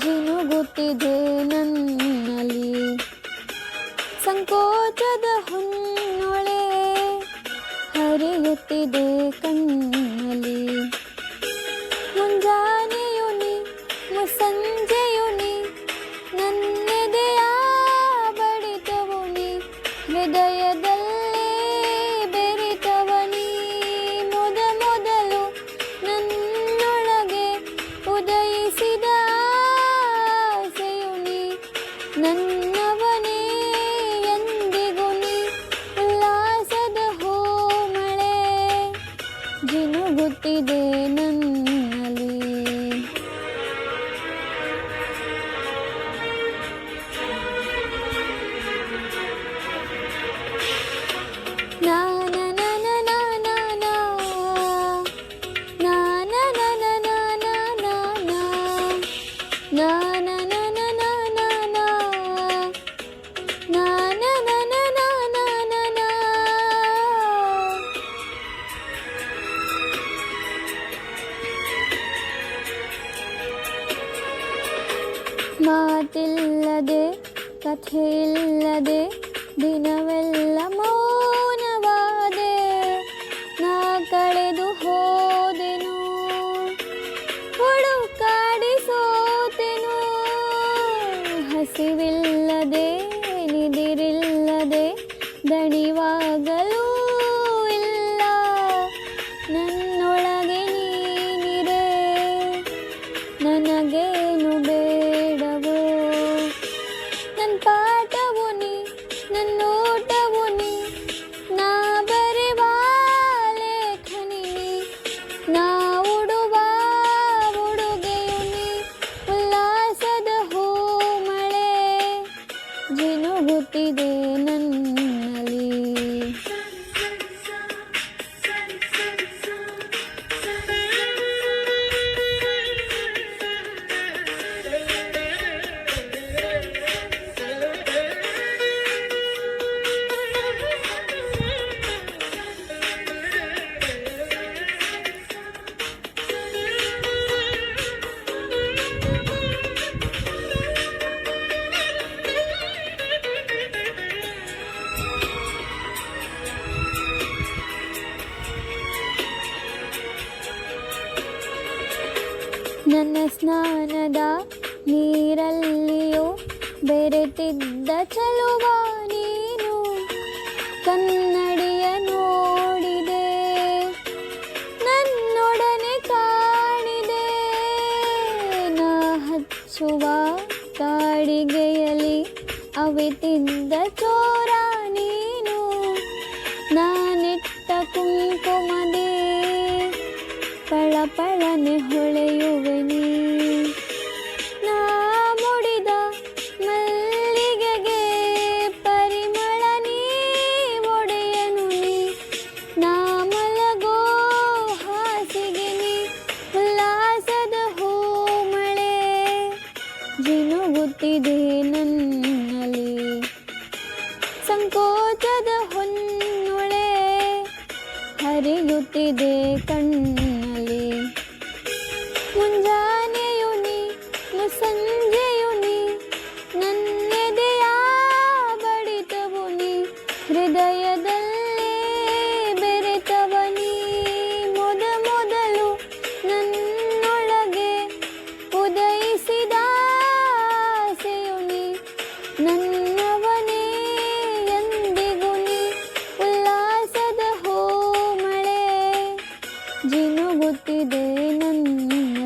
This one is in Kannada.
ಜಿನುಗುತ್ತಿದೆ ನನ್ನಲ್ಲಿ. ಸಂಕೋಚದ ಹುನ್ನೊಳೆ ಹರಿಯುತ್ತಿದೆ ಕಣ್ಣಲ್ಲಿ. ಮುಂಜಾನೆಯುನಿ ಮುಸಂಜೆಯುನಿ ನನ್ನೆದೆಯ ಬಡಿತವುನಿ ಹೃದಯ ಆಗುತ್ತಿದೆ ನನ್ನಲ್ಲಿ No. ಮಾತಿಲ್ಲದೆ ಇಲ್ಲದೆ ದಿನವೆಲ್ಲ ಮೌನವಾದೆ ನಾ ಕಳೆದು ಹೋದೆನು. ಹುಡುಕಾಡಿ ಸೋತೆನು ಹಸಿವಿಲ್ಲದೆ ನಿದಿರಿಲ್ಲದೆ ದಣಿವಾಗಲೂ No. ಸ್ನಾನದ ನೀರಲ್ಲಿಯೂ ಬೆರೆತಿದ್ದ ಚಲುವ ನೀನು. ಕನ್ನಡಿಯ ನೋಡಿದೆ, ನನ್ನೊಡನೆ ಕಾಣಿದೆ ನಾ ಹಚ್ಚುವ ಕಾಡಿಗೆಯಲ್ಲಿ ಅವಿತಿದ್ದ ಚೋರ ನೀನು. ನಾನಿಟ್ಟ ಕುಂಕುಮದೇ ಪಳ ಪಳನೆ ಹೊಳೆಯುವೆ ಜಿನುಗುತ್ತಿದೆ ಸಂಕೋಚದ ಹೊನ್ನೊಳೆ ಹರಿಯುತ್ತಿದೆ ಕಣ್ಣು. ಗೊತ್ತಿದೆ ನನ್ನ